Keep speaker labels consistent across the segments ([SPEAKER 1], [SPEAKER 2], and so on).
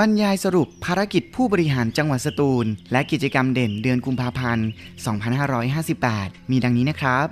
[SPEAKER 1] บรรยายสรุปภารกิจผู้บริหารจังหวัดสตูล และกิจกรรมเด่นเดือนกุมภาพันธ์ 2558 มีดังนี้นะครับ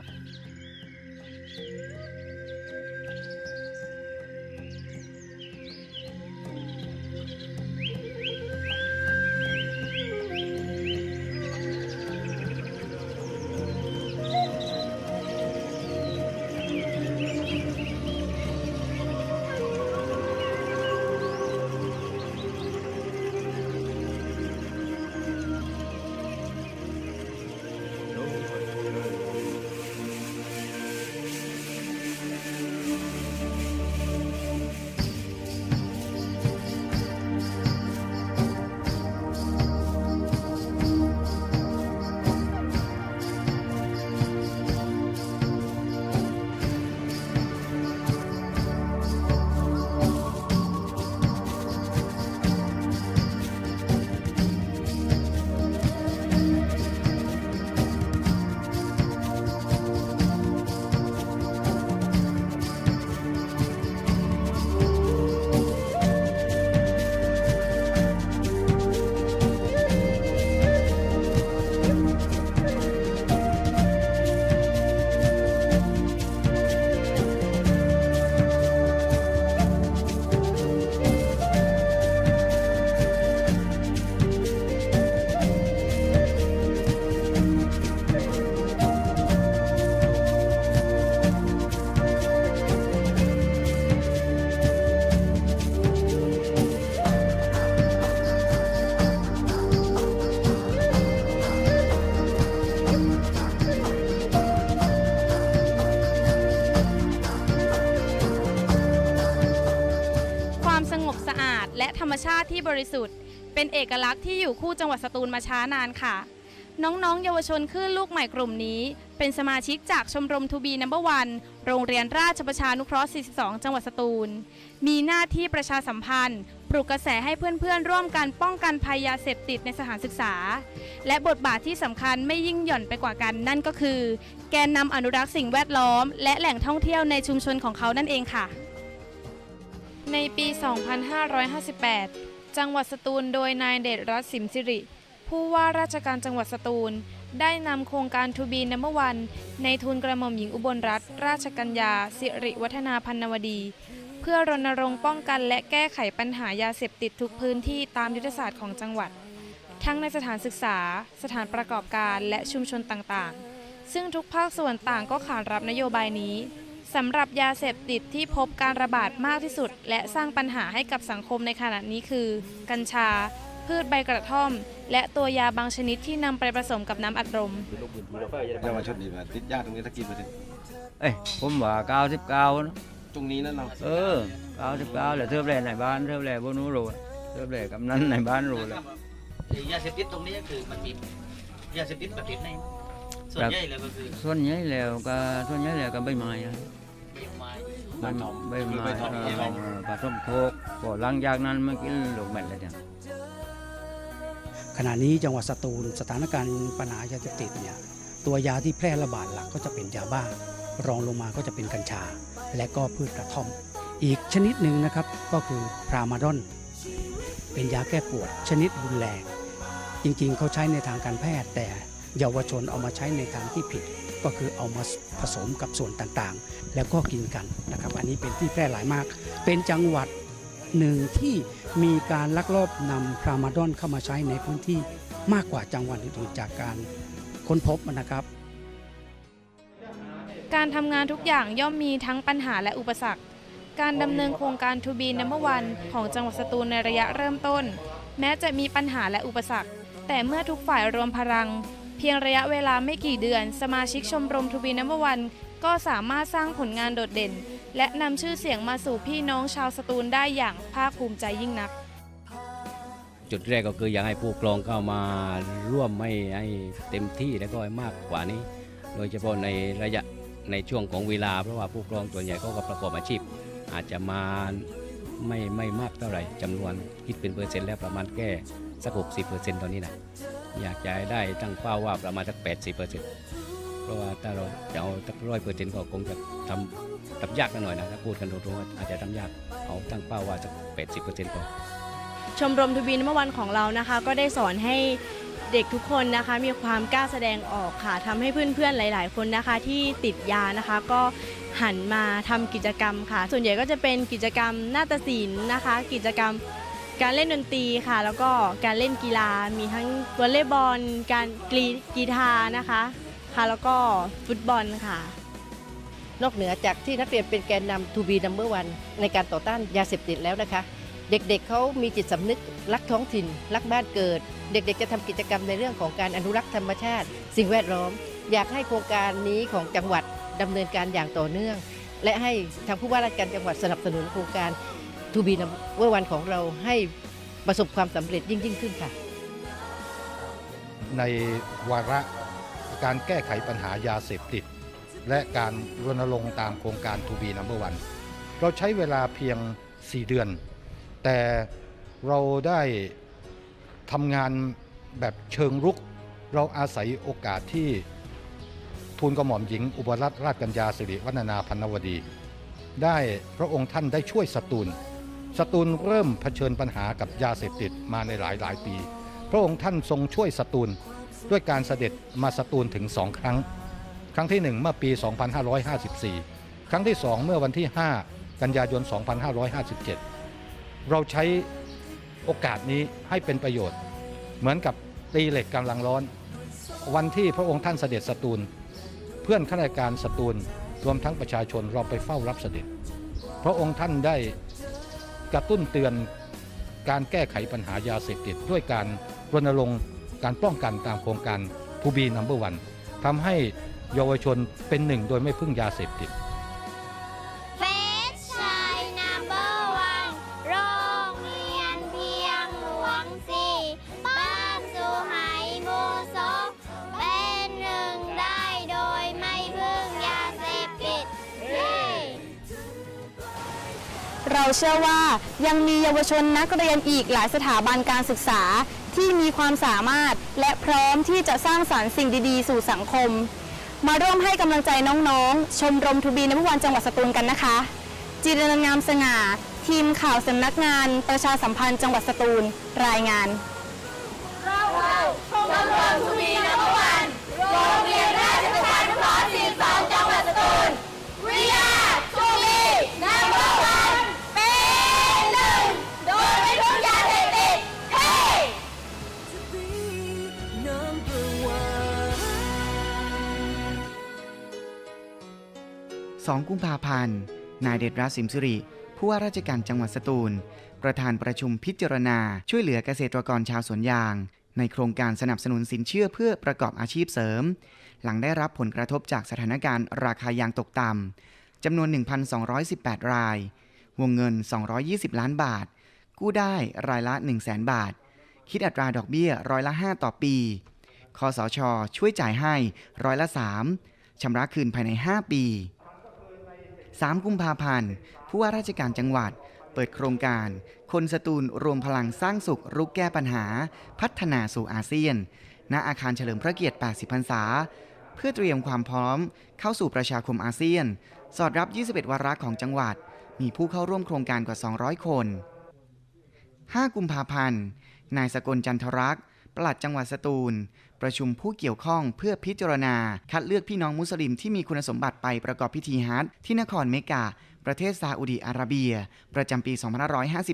[SPEAKER 2] ธรรมชาติที่บริสุทธิ์ เป็นเอกลักษณ์ที่อยู่คู่จังหวัดสตูลมาช้านานค่ะ น้องๆ เยาวชนคลื่นลูกใหม่กลุ่มนี้ เป็นสมาชิกจากชมรมทูบีนัมเบอร์วันโรงเรียนราชประชานุเคราะห์ 42 จังหวัดสตูล มีหน้าที่ประชาสัมพันธ์ ปลุกกระแสให้เพื่อนๆ ร่วมกันป้องกันภัยยาเสพติดในสถานศึกษา และบทบาทที่สำคัญไม่ยิ่งหย่อนไปกว่ากันนั่นก็คือ แกนนำอนุรักษ์สิ่งแวดล้อม และแหล่งท่องเที่ยวในชุมชนของเขานั่นเองค่ะ ในปี 2558 จังหวัดสตูลโดยนายเดชรัตน์สิมสิริ ผู้ว่าราชการจังหวัดสตูล ได้นำโครงการทูบีนัมเบอร์วันในทุนกระหม่อมหญิงอุบลรัตน์ราชกัญญา สิริวัฒนาพันนวดี เพื่อรณรงค์ป้องกันและแก้ไขปัญหายาเสพติดทุกพื้นที่ตามยุทธศาสตร์ของจังหวัด ทั้งในสถานศึกษา สถานประกอบการและชุมชนต่างๆ ซึ่งทุกภาคส่วนต่างก็ขานรับนโยบายนี้ สำหรับยาเสพติดที่พบการระบาดมากที่สุด และสร้างปัญหาให้กับสังคมในขณะนี้คือ กัญชา พืชใบกระท่อม และตัวยาบางชนิดที่นำไปผสมกับน้ำอัดลม
[SPEAKER 3] เยาวชนนี่แบบติดยาตรงนี้สักกี่เปอร์เซ็นต์
[SPEAKER 4] เอ้ยผมว่าเก้าสิบเก้านะ
[SPEAKER 3] ตรงนี้นั่นเรา
[SPEAKER 4] เออเก้าสิบเก้าเลยเทิบแหล่ในบ้านเทิบแหล่บนนู้นรู้เทิบแหล่กำนันในบ้านรู้เลย
[SPEAKER 5] ยาเสพติดตรงนี้ก็คือมันมียาเสพติดประเภทไหนส่วนใหญ่แล้วก็คือ
[SPEAKER 4] ส่วนใหญ่แล้วก็ส่วนใหญ่แล้วก็ใบไม้ อะ
[SPEAKER 5] ใบไม้
[SPEAKER 4] ใบใบไม้เออผสมโคกพอหลังจากนั้นมันกินลูกเม็ดเลยเนี่ย
[SPEAKER 6] ขณะนี้จังหวัดสตูลสถานการณ์ปัญหายาเสพติดเนี่ยตัวยาที่แพร่ระบาดหลักก็จะเป็นยาบ้า รองลงมาก็จะเป็นกัญชา และก็พืชกระท่อม อีกชนิดหนึ่งนะครับก็คือพรามาดอน เป็นยาแก้ปวดชนิดรุนแรง จริงๆ เขาใช้ในทางการแพทย์ แต่เยาวชนเอามาใช้ในทางที่ผิด ก็คือเอามาผสมกับส่วนต่างๆ แล้วก็กินกันนะครับ อันนี้เป็นที่แพร่หลายมาก เป็นจังหวัดหนึ่งที่มีการลักลอบนำพรามาดอนเข้ามาใช้ในพื้นที่มากกว่าจังหวัดอื่นๆจากการค้นพบนะครับ
[SPEAKER 2] การทำงานทุกอย่างย่อมมีทั้งปัญหาและอุปสรรค การดำเนินโครงการทูบีนัมเบอร์วันของจังหวัดสตูลในระยะเริ่มต้น แม้จะมีปัญหาและอุปสรรค แต่เมื่อทุกฝ่ายรวมพลัง เพียงระยะเวลาไม่กี่เดือน สมาชิกชมรมทูบีนัมเบอร์วัน ก็สามารถสร้างผลงานโดดเด่น และนำชื่อเสียงมาสู่พี่น้องชาวสตูลได้อย่างภาคภูมิใจยิ่งนัก
[SPEAKER 7] จุดแรกก็คืออยากให้ผู้กรองเข้ามาร่วมให้ให้เต็มที่และก็ให้มากกว่านี้ โดยเฉพาะในระยะในช่วงของเวลาเพราะว่าผู้กรองตัวใหญ่เขาก็ประกอบอาชีพ อาจจะมาไม่ไม่มากเท่าไหร่จำนวนคิดเป็นเปอร์เซ็นต์แล้วประมาณแค่สักหกสิบเปอร์เซ็นต์ตอนนี้นะ อยากจะได้ตั้งเป้าว่าประมาณสักแปดสิเปอร์เซ็นต์เพราะว่าถ้าเราจะเอาสักร้อยเปอร์เซ็นต์ก็คงจะทำทำยากหน่อยนะถ้าพูดกันตรงๆว่าอาจจะทำยากเอาตั้งเป้าว่าสักแปดสิเปอร์เซ็นต์พอ
[SPEAKER 8] ชมรมทูบีนเมื่อวันของเรานะคะ ก็ได้สอนให้เด็กทุกคนนะคะ มีความกล้าแสดงออกค่ะทำให้เพื่อนๆหลาย ๆ คนนะคะ ที่ติดยานะคะ ก็หันมาทำกิจกรรมค่ะ ส่วนใหญ่ก็จะเป็นกิจกรรมนาฏศิลป์นะคะ กิจกรรม การเล่นดนตรีค่ะ แล้วก็การเล่นกีฬา มีทั้งวอลเลย์บอล การกรีกีฬานะคะค่ะ แล้วก็ฟุตบอลค่ะ
[SPEAKER 9] นอกเหนือจากที่นักเรียนเป็นแกนนำ To be number one ในการต่อต้านยาเสพติดแล้วนะคะ เด็กๆเขามีจิตสำนึกรักท้องถิ่น รักบ้านเกิด เด็กๆ จะทำกิจกรรมในเรื่องของการอนุรักษ์ธรรมชาติ สิ่งแวดล้อม อยากให้โครงการนี้ของจังหวัดดำเนินการอย่างต่อเนื่อง และให้ทางผู้ว่าราชการจังหวัดสนับสนุนโครงการ To be number one ของเราให้ประสบความสำเร็จยิ่งยิ่งขึ้นค่ะ
[SPEAKER 10] ในวาระการแก้ไขปัญหายาเสพติด และการรณรงค์ตามโครงการทูบีนัมเบอร์วันเราใช้เวลาเพียง 4 เดือน แต่เราได้ทำงานแบบเชิงรุก เราอาศัยโอกาสที่ทูลกระหม่อมหญิงอุบลรัตนราชกัญญาสิริวัฒนาพันนวดี ได้พระองค์ท่านได้ช่วยสตูล สตูลเริ่มเผชิญปัญหากับยาเสพติดมาในหลายหลายปี พระองค์ท่านทรงช่วยสตูลด้วยการเสด็จมาสตูลถึงสองครั้ง ครั้งที่หนึ่งเมื่อปี 2554 ครั้งที่สองเมื่อวันที่ 5 กันยายน 2557 เราใช้โอกาสนี้ให้เป็นประโยชน์ เหมือนกับตีเหล็กกำลังร้อน วันที่พระองค์ท่านเสด็จสตูล เพื่อนข้าราชการสตูลรวมทั้งประชาชนเราไปเฝ้ารับเสด็จ พระองค์ท่านได้ ระตุ้นเตือนการแก้ไขปัญหายาเสพติดด้วยการรณรงค์การป้องกันตามโครงการภูบีนัมเบอร์วันทำให้เยาวชนเป็นหนึ่งโดยไม่พึ่งยาเสพติด
[SPEAKER 11] เราเชื่
[SPEAKER 2] อว่ายังมีเยาวชนนักเรียนอีกหลายสถาบันการศึกษาที่มีความสามารถและพร้อมที่จะสร้างสารรค์สิ่งดี ๆ สู่สังคม มาร่วมให้กำลังใจน้องๆ ชมรมทูบีในวันจังหวัดสตูลกันนะคะจิรนันงามสง่า ทีมข่าวสำนักงาน ประชาสัมพันธ์จังหวัดสตูล รายงาน
[SPEAKER 1] 2 กุมภาพันธ์ นายเดชรัตน์สิมสิริ ผู้ว่าราชการจังหวัดสตูล ประธานประชุมพิจารณา ช่วยเหลือเกษตรกรชาวสวนยาง ในโครงการสนับสนุนสินเชื่อเพื่อประกอบอาชีพเสริม หลังได้รับผลกระทบจากสถานการณ์ราคายางตกต่ำจำนวน 1,218 ราย วงเงิน 220 ล้านบาท กู้ได้รายละ 1 0 0 0 0แบาท คิดอัตราดอกเบี้ยร้อยละ 5 ต่อปีคอสช ช่วยจ่ายให้ร้อยละ 3ชำระคืนภายใน 5 ปี 3 กุมภาพันธ์ ผู้ว่าราชการจังหวัด เปิดโครงการ คนสตูลรวมพลังสร้างสุขรุกแก้ปัญหา พัฒนาสู่อาเซียน ณ อาคารเฉลิมพระเกียรติ 80 พรรษา เพื่อเตรียมความพร้อม เข้าสู่ประชาคมอาเซียน สอดรับ 21 วาระของจังหวัด มีผู้เข้าร่วมโครงการกว่า 200 คน 5 กุมภาพันธ์ นายสกลจันทรักษ์ ปลัดจังหวัดสตูล ประชุมผู้เกี่ยวข้องเพื่อพิจารณา คัดเลือกพี่น้องมุสลิมที่มีคุณสมบัติไปประกอบพิธีฮัจญ์ที่นครเมกา ประเทศซาอุดีอาระเบีย ประจำปี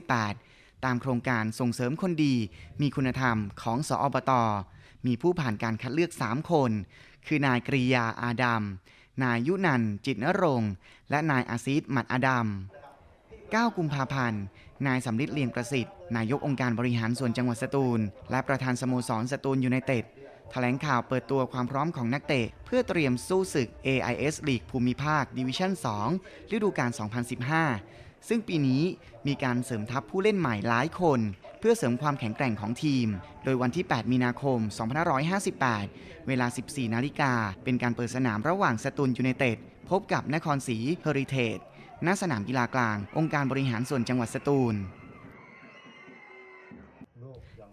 [SPEAKER 1] 2558 ตามโครงการส่งเสริมคนดี มีคุณธรรมของสออบต มีผู้ผ่านการคัดเลือก 3 คน คือนายกริยาอาดัม นายยุนันจิตนรงและนายอาซีดหมัดอาดัม 9 กุมภาพันธ์ นายสำลิดเลียงประสิทธิ์ นายกองค์การบริหารส่วนจังหวัดสตูล และประธานสโมสรสตูลยูไนเต็ดแถลงข่าวเปิดตัวความพร้อมของนักเตะ เพื่อเตรียมสู้ศึก AIS ลีกภูมิภาคดิวิชั่น 2 ฤดูกาล 2015 ซึ่งปีนี้มีการเสริมทัพผู้เล่นใหม่หลายคน เพื่อเสริมความแข็งแกร่งของทีม โดยวันที่ 8 มีนาคม 2558 เวลา 14 นาฬิกา เป็นการเปิดสนามระหว่างสตูลยูไนเต็ดพบกับนครศรีเฮอริเทจ ณสนามกีฬากลาง องค์การบริหารส่วนจังหวัดสตูล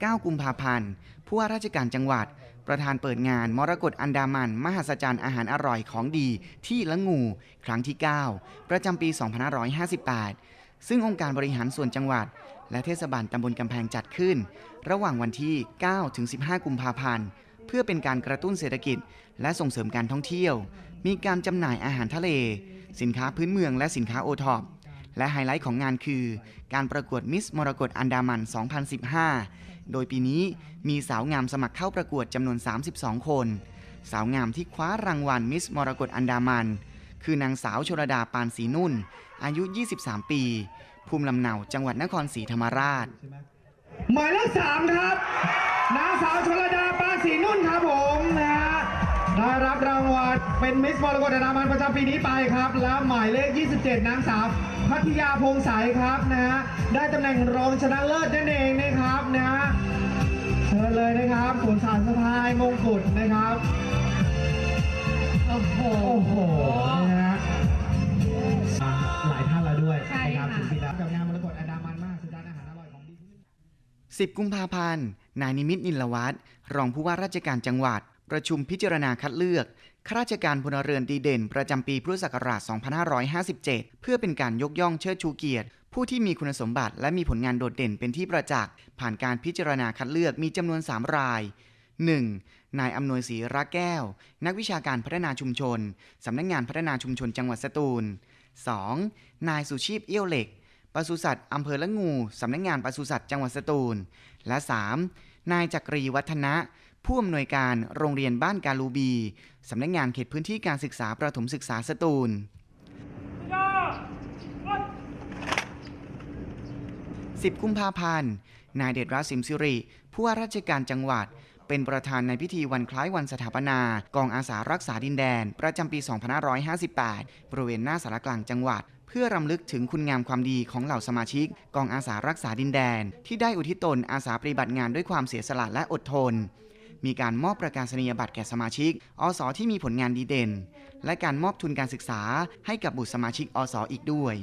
[SPEAKER 1] 9 กุมภาพันธ์ผู้ว่าราชการจังหวัด ประธานเปิดงาน มรกตอันดามัน มหัศจรรย์อาหารอร่อยของดีที่ละงู ครั้งที่ 9 ประจำปี 2558 ซึ่งองค์การบริหารส่วนจังหวัด และเทศบาลตำบลกำแพงจัดขึ้น ระหว่างวันที่ 9 ถึง 15 กุมภาพันธ์ เพื่อเป็นการกระตุ้นเศรษฐกิจ และส่งเสริมการท่องเที่ยว มีการจำหน่ายอาหารทะเล สินค้าพื้นเมืองและสินค้าโอท็อปและไฮไลท์ของงานคือ การประกวดมิสมรกตอันดามัน 2015 โดยปีนี้มีสาวงามสมัครเข้าประกวดจำนวน 32 คน สาวงามที่คว้ารางวัลมิสมรกตอันดามัน คือนางสาวชลดาปานศรีนุ่น อายุ 23 ปี ภูมิลำเนาจังหวัดนครศรีธรรมราช
[SPEAKER 12] หมายเลขสามครับ นางสาวชลดาปานศรีนุ่นครับผมนะฮะ ได้รับรางวัลเป็นมิสมรกตอันดามันประจำปีนี้ไปครับ แล้วหมายเลข 27 นางสาวพัทยาพงใสครับนะฮะได้ตำแหน่งรองชนะเลิศนั่นเองนะครับนะฮะเชิญเลยนะครับสวนสารสะพายมงกุฎนะครับ โอ้โห โอ้โหนะฮะอ่าหลายท่านแล้วด้วย
[SPEAKER 2] ใช่
[SPEAKER 12] นะครับ
[SPEAKER 2] ค่ะ
[SPEAKER 12] ถึงปีแล้วกับงานมรกตอันดามันมากสุดยอดอาหารอร่อยของดี
[SPEAKER 1] 10 กุมภาพันธ์ นายนิมิตนินลวัฒน์รองผู้ว่าราชการจังหวัด ประชุมพิจารณาคัดเลือกข้าราชการพลเรือนดีเด่น ประจำปีพุทธศักราช 2557 เพื่อเป็นการยกย่องเชิดชูเกียรติ ผู้ที่มีคุณสมบัติและมีผลงานโดดเด่นเป็นที่ประจักษ์ ผ่านการพิจารณาคัดเลือกมีจำนวน 3 ราย 1. นายอำนวยศรีรักแก้ว นักวิชาการพัฒนาชุมชน สำนักงานพัฒนาชุมชนจังหวัดสตูล 2. นายสุชีพเอี้ยวเหล็กปศุสัตว์อำเภอละงู สำนักงานปศุสัตว์จังหวัดสตูล และ 3. นายจักรีวัฒนะ ผู้อำนวยการโรงเรียนบ้านกาลูบีสำนักงานเขตพื้นที่การศึกษาประถมศึกษาสตูล 10 กุมภาพันธ์ นายเดชรัตน์สิมสิริ ผู้ว่าราชการจังหวัด เป็นประธานในพิธีวันคล้ายวันสถาปนา กองอาสารักษาดินแดน ประจำปี 2558 บริเวณหน้าสารกลางจังหวัด เพื่อรำลึกถึงคุณงามความดีของเหล่าสมาชิก กองอาสารักษาดินแดน ที่ได้อุทิศตนอาสาปฏิบัติงานด้วยความเสียสละและอดทน มีการมอบประกาศนียบัตรแก่สมาชิก อสที่มีผลงานดีเด่น และการมอบทุนการศึกษาให้กับบุตรสมาชิก อสอีกด้วย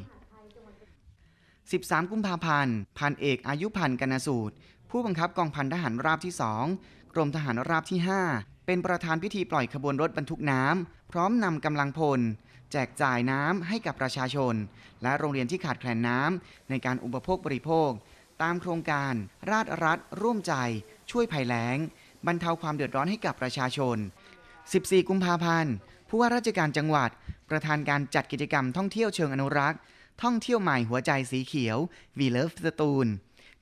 [SPEAKER 1] 13 กุมภาพันธ์พันเอกอายุพันธ์กนสูตร ผู้บังคับกองพันทหารราบที่ 2 กรมทหารราบที่ 5 เป็นประธานพิธีปล่อยขบวนรถบรรทุกน้ำพร้อมนำกำลังพลแจกจ่ายน้ำให้กับประชาชน และโรงเรียนที่ขาดแคลนน้ำในการอุปโภคบริโภค ตามโครงการราชรัฐร่วมใจ ช่วยภัยแล้ง บรรเทาความเดือดร้อนให้กับประชาชน 14 กุมภาพันธ์ ผู้ว่าราชการจังหวัด ประธานการจัดกิจกรรมท่องเที่ยวเชิงอนุรักษ์ ท่องเที่ยวใหม่หัวใจสีเขียว We Love สตูล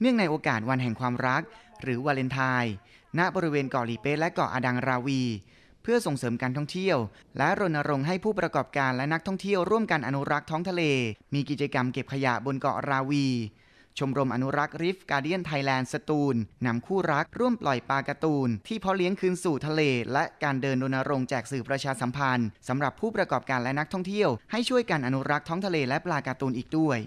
[SPEAKER 1] เนื่องในโอกาสวันแห่งความรัก หรือวาเลนไทน์ ณ บริเวณเกาะหลีเป๊ะและเกาะอาดังราวี เพื่อส่งเสริมการท่องเที่ยว และรณรงค์ให้ผู้ประกอบการและนักท่องเที่ยวร่วมกันอนุรักษ์ท้องทะเล มีกิจกรรมเก็บขยะบนเกาะราวี ชมรมอนุรักษ์ริฟการเดียนไทยแลนด์สตูลนำคู่รักร่วมปล่อยปลาการ์ตูน ที่เพาะเลี้ยงคืนสู่ทะเล และการเดินรณรงค์แจกสื่อประชาสัมพันธ์สำหรับผู้ประกอบการและนักท่องเที่ยวให้ช่วยกันอนุรักษ์ท้องทะเลและปลาการ์ตูนอีกด้วย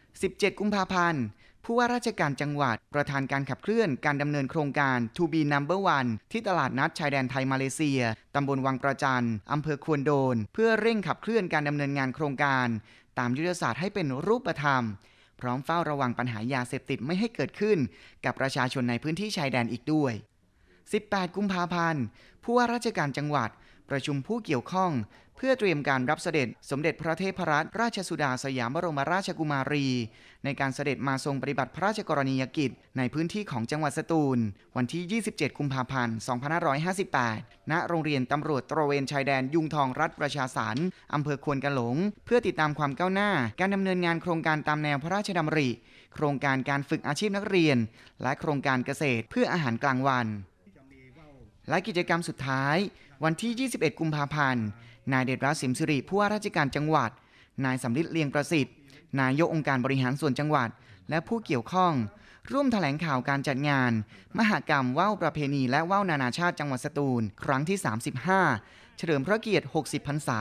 [SPEAKER 1] 17 กุมภาพันธ์ผู้ว่าราชการจังหวัด ประธานการขับเคลื่อนการดำเนินโครงการ To be number one ที่ตลาดนัดชายแดนไทยมาเลเซีย ตำบลวังประจันอำเภอควนโดน เพื่อเร่งขับเคลื่อนการดำเนินงานโครงการ ตามยุทธศาสตร์ให้เป็นรูปธรรม พร้อมเฝ้าระวังปัญหายาเสพติดไม่ให้เกิดขึ้น กับประชาชนในพื้นที่ชายแดนอีกด้วย 18 กุมภาพันธ์ ผู้ว่าราชการจังหวัด ประชุมผู้เกี่ยวข้อง เพื่อเตรียมการรับเสด็จสมเด็จพระเทพรัตนราชสุดาสยามบรมราชกุมารี ในการเสด็จมาทรงปฏิบัติพระราชกรณียกิจ ในพื้นที่ของจังหวัดสตูล วันที่ 27 กุมภาพันธ์ 2558 ณ โรงเรียนตำรวจตระเวนชายแดนยุงทองรัฐประชาสรรค์อำเภอควนกะหลง เพื่อติดตามความก้าวหน้า การดำเนินงานโครงการตามแนวพระราชดำริ โครงการการฝึกอาชีพนักเรียน และโครงการเกษตรเพื่ออาหารกลางวัน และกิจกรรมสุดท้าย วันที่ 21 กุมภาพันธ์ นายเดชรัตน์สิมสิริผู้ว่าราชการจังหวัด นายสำลิดเลียงประสิทธิ์ นายกองค์การบริหารส่วนจังหวัด และผู้เกี่ยวข้อง ร่วมแถลงข่าวการจัดงาน มหกรรมว่าวประเพณีและว่าวนานาชาติจังหวัดสตูล ครั้งที่ 35 เฉลิมพระเกียรติ 60 พรรษา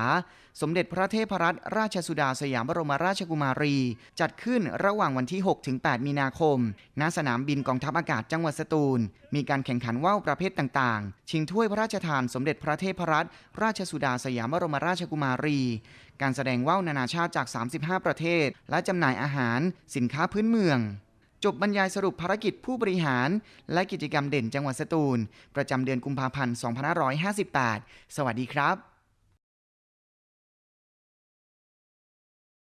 [SPEAKER 1] สมเด็จพระเทพรัตนราชสุดาสยามบรมราชกุมารี จัดขึ้นระหว่างวันที่ 6 ถึง 8 มีนาคม ณ สนามบินกองทัพอากาศจังหวัดสตูล มีการแข่งขันว่าวประเภทต่างๆ ชิงถ้วยพระราชทานสมเด็จพระเทพรัตนราชสุดาสยามบรมราชกุมารี การแสดงว่าวนานาชาติจาก 35 ประเทศ และจำหน่ายอาหาร สินค้าพื้นเมือง จบบรรยายสรุปภารกิจผู้บริหาร และกิจกรรมเด่นจังหวัดสตูล ประจำเดือนกุมภาพันธ์ 2558 สวัสดีครับ